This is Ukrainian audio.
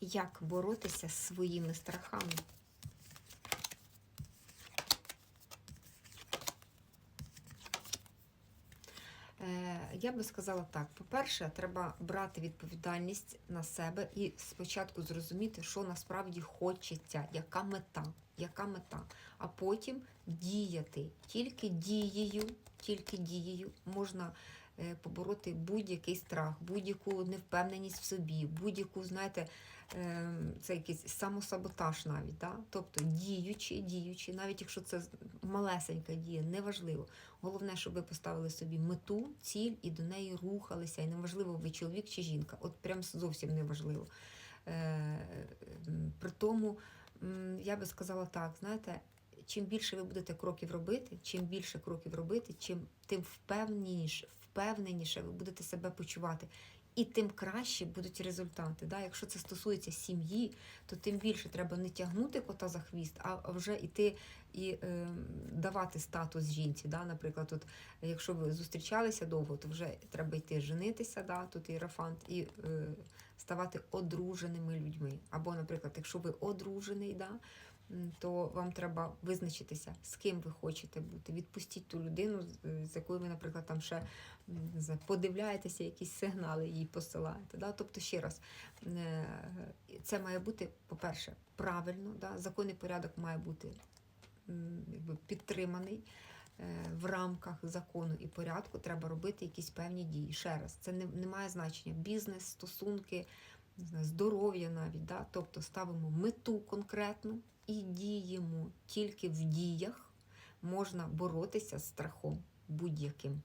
Як боротися з своїми страхами? Е, Я би сказала так: по-перше, треба брати відповідальність на себе і спочатку зрозуміти, що насправді хочеться, яка мета, яка мета, а потім діяти. Тільки дією, тільки дією можна побороти будь-який страх, будь-яку невпевненість в собі, будь-яку, знаєте, е, це якийсь самосаботаж навіть. Да? Тобто діючи, діючи, навіть якщо це малесенька дія, неважливо. Головне, щоб ви поставили собі мету, ціль і до неї рухалися. І неважливо, ви чоловік чи жінка. От прям зовсім неважливо. Е, При тому, я би сказала так, знаєте, чим більше ви будете кроків робити, чим більше кроків робити, чим тим впевненіше, впевненіше ви будете себе почувати. І тим краще будуть результати. Да? Якщо це стосується сім'ї, то тим більше треба не тягнути кота за хвіст, а вже йти і е, давати статус жінці. Да? Наприклад, от, якщо ви зустрічалися довго, то вже треба йти женитися, да? тут іерофант, і е, ставати одруженими людьми. Або, наприклад, якщо ви одружений, да? То вам треба визначитися, з ким ви хочете бути. Відпустіть ту людину, з- з якою ви, наприклад, там ще подивляєтеся, якісь сигнали їй посилаєте. Да? Тобто, ще раз, е, це має бути, по-перше, правильно, да? законний порядок має бути якби, підтриманий. Е, В рамках закону і порядку треба робити якісь певні дії. Ще раз, це не, не має значення. Бізнес, стосунки, здоров'я навіть. Да? Тобто ставимо мету конкретну і діємо. Тільки в діях можна боротися з страхом будь-яким.